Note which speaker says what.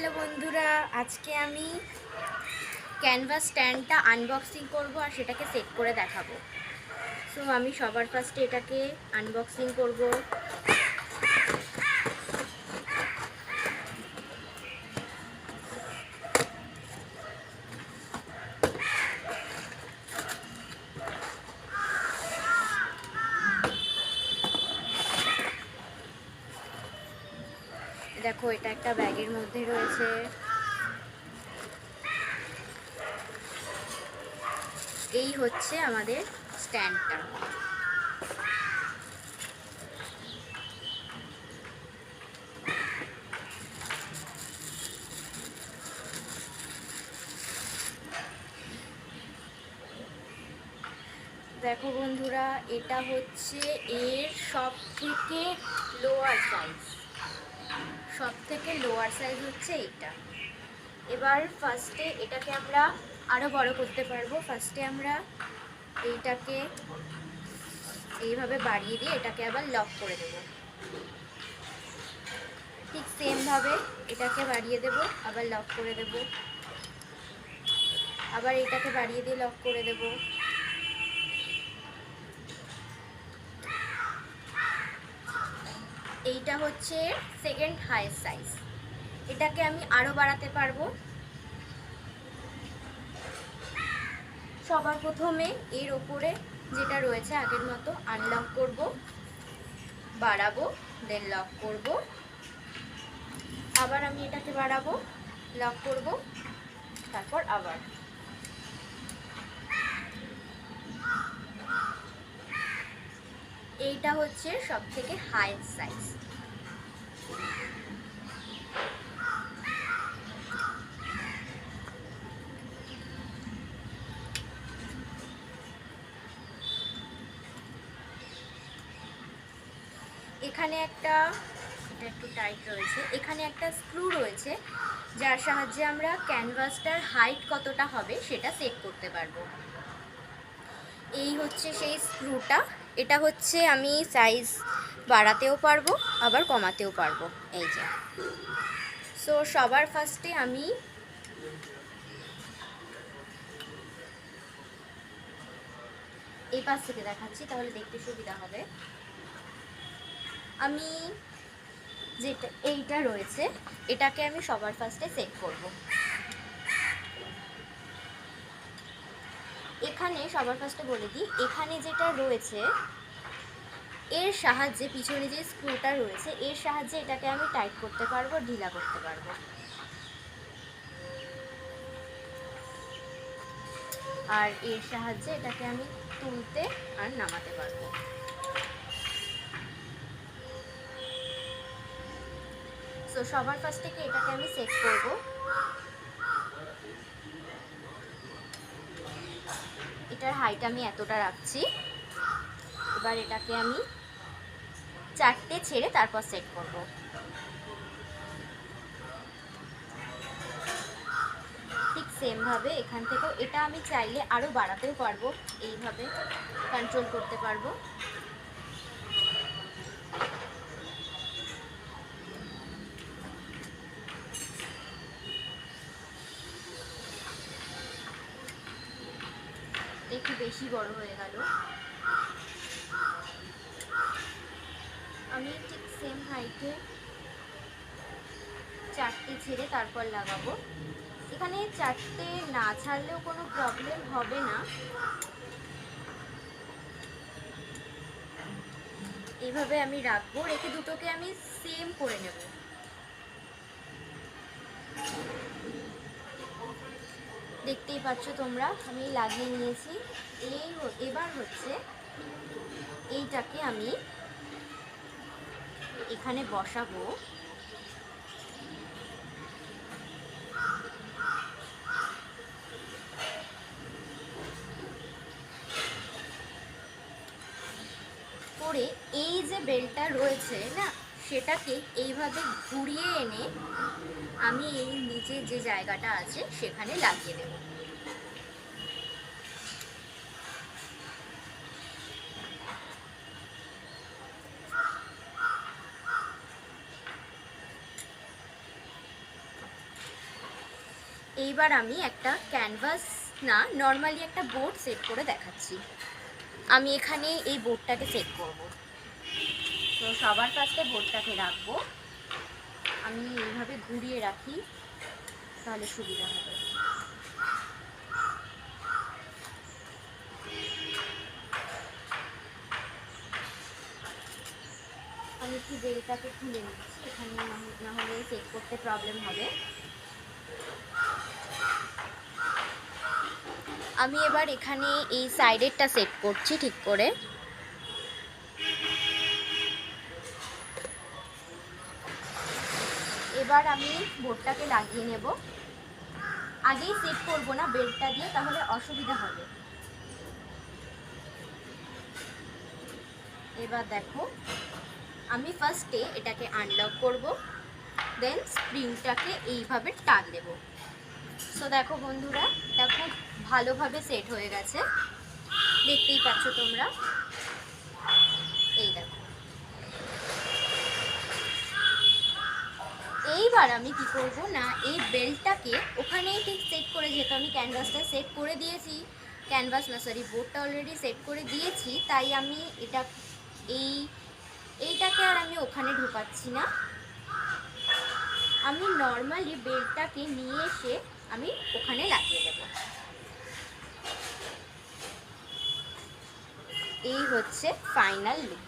Speaker 1: Hello বন্ধুরা, আজকে আমি ক্যানভাস স্ট্যান্ডটা আনবক্সিং করব আর সেটাকে সেট করে দেখাবো। সো আমি সবার ফার্স্টে এটাকে আনবক্সিং করব। দেখো, এটা একটা ব্যাগের মধ্যে রয়েছে। এই হচ্ছে আমাদের স্ট্যান্ডটা। দেখো বন্ধুরা, এটা হচ্ছে এর সব থেকে লোয়ার সাইজ সব থেকে লোয়ার সাইজ হচ্ছে এইটা। এবার ফার্স্টে এটাকে আমরা আরও বড় করতে পারব। ফার্স্টে আমরা এইটাকে এইভাবে বাড়িয়ে দিয়ে এটাকে আবার লক করে দেব। ঠিক সেমভাবে এটাকে বাড়িয়ে দেব, আবার লক করে দেব। আবার এটাকে বাড়িয়ে দিয়ে লক করে দেব। এইটা হচ্ছে সেকেন্ড হাইয়েস্ট সাইজ এটাকে আমি আরও বাড়াতে পারব। সবার প্রথমে এর ওপরে যেটা রয়েছে আগের মতো আনলক করব, বাড়াবো দেন লক করব। আবার আমি এটাকে বাড়াবো লক করব, তারপর আবার। এইটা হচ্ছে সব থেকে হাইয়েস্ট সাইজ এখানে একটা, এটা একটু টাইট রয়েছে। এখানে একটা স্ক্রু রয়েছে, যার সাহায্যে আমরা ক্যানভাসটার হাইট কতটা হবে সেটা সেট করতে পারব। এই হচ্ছে সেই স্ক্রুটা এটা হচ্ছে আমি সাইজ বাড়াতেও পারব, আবার কমাতেও পারব, এই যে। সো সবার ফার্স্টে আমি এই পাশ থেকে দেখাচ্ছি, তাহলে দেখতে সুবিধা হবে। আমি যেটা, এইটা রয়েছে, এটাকে আমি সবার ফার্স্টে সেট করব। এখানে সবার ফার্স্টে বলে দিই, এখানে যেটা রয়েছে, এর সাহায্যে পিছনে যে স্ক্রুটা রয়েছে, এর সাহায্যে এটাকে আমি টাইট করতে পারব, ঢিলা করতে পারব। আর এর সাহায্যে এটাকে আমি তুলতে আর নামাতে পারব। সো সবার ফার্স্ট থেকে এটাকে আমি সেট করব। এটার হাইট আমি এতটা রাখছি। এবার এটাকে আমি চারটে ছেড়ে তারপর সেট করব। ঠিক সেমভাবে এখান থেকেও এটা আমি চাইলে আরও বাড়াতেও পারব। এইভাবে কন্ট্রোল করতে পারব। একটু বেশি বড় হয়ে গেল। আমি ঠিক সেম হাইটে চারটে ছেড়ে তারপর লাগাবো। এখানে চারটে না ছাড়লেও কোনো প্রবলেম হবে না। এইভাবে আমি রাখব। রেখে দুটোকে আমি সেম করে নেব। দেখতেই পাচ্ছ তোমরা, আমি লাগিয়ে নিয়েছি। এই এবার হচ্ছে এইটাকে আমি এখানে বসাবো। করে এই যে বেলটা রয়েছে, না? সেটাকে এইভাবে ঘুরিয়ে এনে আমি এই নিচে যে জায়গাটা আছে, সেখানে লাগিয়ে দেবো। এইবার আমি একটা ক্যানভাস না নর্মালি একটা বোর্ড সেট করে দেখাচ্ছি। আমি এখানে এই বোর্ডটাকে সেট করব। তো সবার ফার্স্টে বোর্ডটাকে রাখব। আমি এইভাবে ঘুরিয়ে রাখি, তাহলে সুবিধা হবে। আমি একটু বেলটাকে খুলে নিচ্ছি এখানে না হলে- সেট করতে প্রবলেম হবে। আমি এবার এখানে এই সাইডেরটা সেট করছি ঠিক করে। এবার আমি বোর্ডটাকে লাগিয়ে নেব। আগেই সেট করব না বেল্টটা দিয়ে, তাহলে অসুবিধা হবে। এবার দেখো, আমি ফার্স্টে এটাকে আনলক করব দেন স্প্রিংটাকে এইভাবে টান দেব। সো দেখো বন্ধুরা, এটা খুব ভালোভাবে সেট হয়ে গেছে। দেখতেই পাচ্ছ তোমরা? এই দেখো। এইবার আমি কি করব? না, এই বেল্টটাকে ওখানেই ঠিক সেট করে, যেহেতু আমি ক্যানভাসটা সেট করে দিয়েছি। ক্যানভাস না সরি বোর্ডটা অলরেডি সেট করে দিয়েছি, তাই আমি এটা, এই, এইটাকে আর আমি ওখানে ঢোকাচ্ছি না। আমি নর্মালি বেল্টটাকে নিয়ে এসে আমি ওখানে লাগিয়ে দেব। এই হচ্ছে ফাইনাল লুক